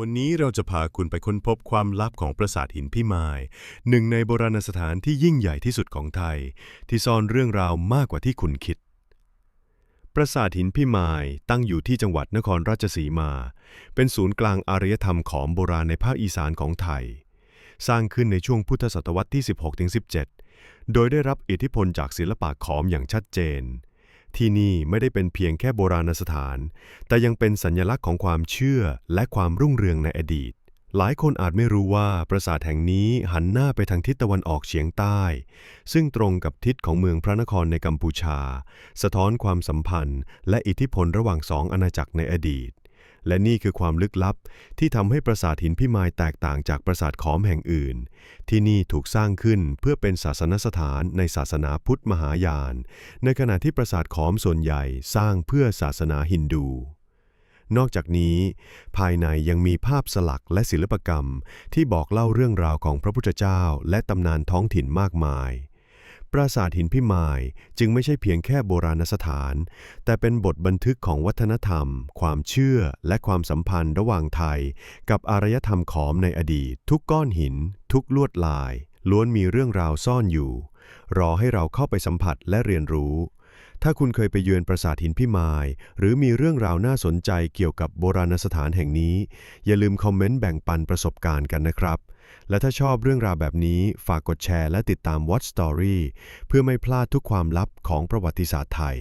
วันนี้เราจะพาคุณไปค้นพบความลับของปราสาทหินพิมายหนึ่งในโบราณสถานที่ยิ่งใหญ่ที่สุดของไทย ที่ซ่อนเรื่องราวมากกว่าที่คุณคิด ปราสาทหินพิมายตั้งอยู่ที่จังหวัดนครราชสีมา เป็นศูนย์กลางอารยธรรมของโบราณในภาคอีสานของไทย สร้างขึ้นในช่วงพุทธศตวรรษที่ 16-17 โดยได้รับอิทธิพลจากศิลปะขอมอย่างชัดเจน ที่นี่ไม่ได้เป็นเพียงแค่โบราณสถาน แต่ยังเป็นสัญลักษณ์ของความเชื่อและความรุ่งเรืองในอดีต หลายคนอาจไม่รู้ว่าปราสาทแห่งนี้หันหน้าไปทางทิศตะวันออกเฉียงใต้ ซึ่งตรงกับทิศของเมืองพระนครในกัมพูชา สะท้อนความสัมพันธ์ และอิทธิพลระหว่างสองอาณาจักรในอดีต และนี่คือความลึกลับที่ทำให้ปราสาทหินพิมายแตกต่างจากปราสาทขอมแห่งอื่น ที่นี่ถูกสร้างขึ้นเพื่อเป็นศาสนสถานในศาสนาพุทธมหายาน ในขณะที่ปราสาทขอมส่วนใหญ่สร้างเพื่อศาสนาฮินดู นอกจากนี้ ภายในยังมีภาพสลักและศิลปกรรมที่บอกเล่าเรื่องราวของพระพุทธเจ้า และตำนานท้องถิ่นมากมาย ปราสาทหินพิมายจึงไม่ใช่เพียงแค่โบราณสถาน แต่เป็นบทบันทึกของวัฒนธรรม ความเชื่อ และความสัมพันธ์ระหว่างไทย กับอารยธรรมขอมในอดีต ทุกก้อนหิน ทุกลวดลาย ล้วนมีเรื่องราวซ่อนอยู่ รอให้เราเข้าไปสัมผัสและเรียนรู้ ถ้าคุณเคยไปเยือนปราสาทหินพิมาย หรือมีเรื่องราวน่าสนใจเกี่ยวกับโบราณสถานแห่งนี้ อย่าลืมคอมเมนต์แบ่งปันประสบการณ์กันนะครับ และถ้าชอบเรื่องราวแบบนี้ฝากกดแชร์และติดตาม Watch Story เพื่อไม่พลาดทุกความลับของประวัติศาสตร์ไทย